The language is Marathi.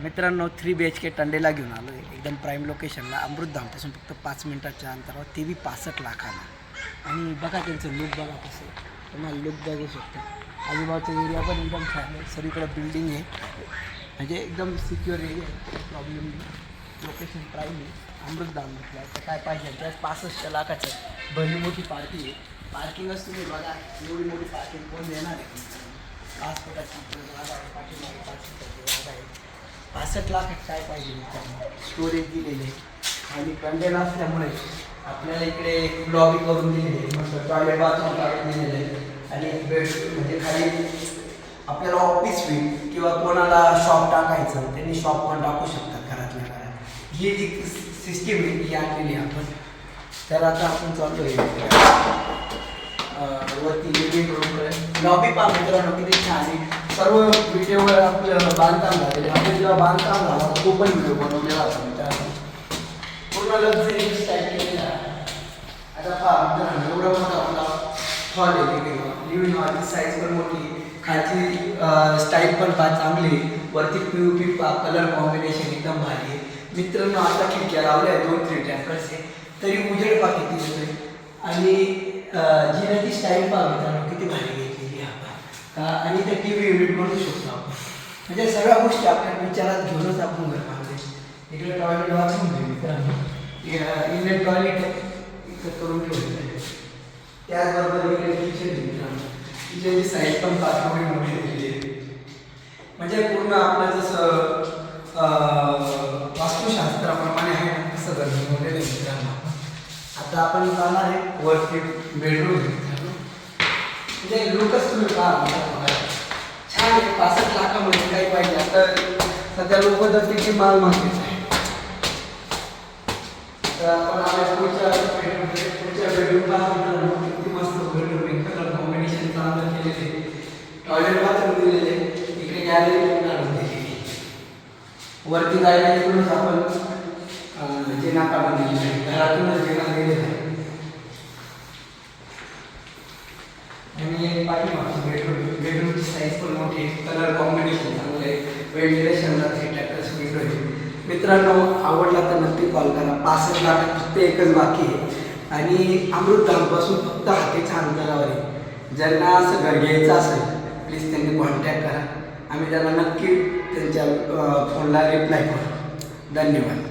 मित्रांनो थ्री बी एच के टंडेला घेऊन आलो आहे एकदम प्राईम लोकेशनला अमृतधामपासून फक्त पाच मिनिटाच्या अंतरावर. ते बी पासष्ट लाखाला. आणि बघा त्यांचं लुक बघा कसं तुम्हाला लुक बघू शकता. आजूबाजूचा एरिया पण एकदम छान आहे. सगळीकडे बिल्डिंग आहे. म्हणजे एकदम सिक्युअर एरिया आहे. प्रॉब्लेम नाही. लोकेशन प्राईम आहे. अमृतधाम म्हटलं तर काय पाहिजे? त्यात पासष्ट लाखाचं भली मोठी पार्टी आहे. पार्किंगच तुम्ही बघा. एवढी मोठी पार्किंग कोण देणार आहे? पाच फुटाची जागा आहे. पाठीमागे पाच फुटाची जागा आहे. पासष्ट लाख काय पाहिजे स्टोरेज दिलेले. आणि कंटेन असल्यामुळे आपल्याला इकडे लॉबी करून दिलेली. आहे मस्त टॉयलेट बाथरूम काढून दिलेले. आणि एक बेड म्हणजे खाली आपल्याला ऑफिस होईल किंवा कोणाला शॉप टाकायचं त्यांनी शॉप पण टाकू शकतात घरातल्या घरात. ही जी सिस्टीम आहे ही आणलेली आहे आपण. तर आता आपण चालतो आहे वरती लिव्हिंग रूम लॉबी पहा मित्रांनो किती छान आहे. सर्व व्हिडिओवर आपल्याला बांधकाम झालेलं आपण जेव्हा बांधकाम झाला तो पण व्हिडिओ बनवलेला होता. पूर्ण लक्झरी स्टाईल केलेला आता पहा मित्रांनो एवढा मोठा आपला हॉल आहे तिथे. लिव्हिंग हॉल साईज पण मोठी खालची स्टाईल पण फार चांगली आहे. वरती पी यू पी पा कलर कॉम्बिनेशन एकदम भारी आहे. मित्रांनो आता खिडक्या लावल्या आहेत. दोन थ्री टँकर्स आहे. तरी उजेड पा किती येतोय आणि जिनाची स्टाईल पहा मित्रांनो किती भारी घेतलेली आहे आपण अं, आणि ते टी व्ही युनिट बनवू शकतो आपण. म्हणजे सगळ्या गोष्टी आपल्या विचारात घेऊनच आपण घर इकडे टॉयलेट वाचून घेऊ मित्रांनो इंडियन टॉयलेट इथं करून ठेवलेलं त्याचबरोबर इकडे किचन आहे मित्रांनो किचनची साईज पण फार थोडी मोठी दिलेली आहे. म्हणजे पूर्ण आपलं जसं वास्तुशास्त्राप्रमाणे आहे ना तसं गरजेमध्ये बनवलेलं मित्रांनो आता आपण जाणार आहे वरती बेडरूम म्हणजे लुकच तुम्ही पाहा मित्रांनो पासष्ट लाखामध्ये काही पाहिजे. आता सध्या लोक तर तिची माल मागते तर आपण आपल्या पुढच्या पुढच्या किती मस्त बेडरूम कलर कॉम्बिनेशन चांगलं केलेले टॉयलेट बाथरूम दिलेले इकडे गॅलरी काढून दिलेली वरती जायला इकडूनच आपण अं, जिना काढून आहे. घरातूनच जिना दिलेला आहे. आणि पाठीमागची साईज पण मोठी कलर कॉम्बिनेशन चांगलं आहे व्हेंटिलेशनला थ्री टॅकर्स विंडो आहे मित्रांनो आवडला तर नक्की कॉल करा. पासष्ट लाख फक्त एकच बाकी आहे. आणि अमृतधामपासून फक्त हातीच्या अंतरावर आहे. ज्यांना असं घर घ्यायचं असेल प्लीज त्यांनी कॉन्टॅक्ट करा. आम्ही त्यांना नक्की त्यांच्या फोनला रिप्लाय करू. धन्यवाद.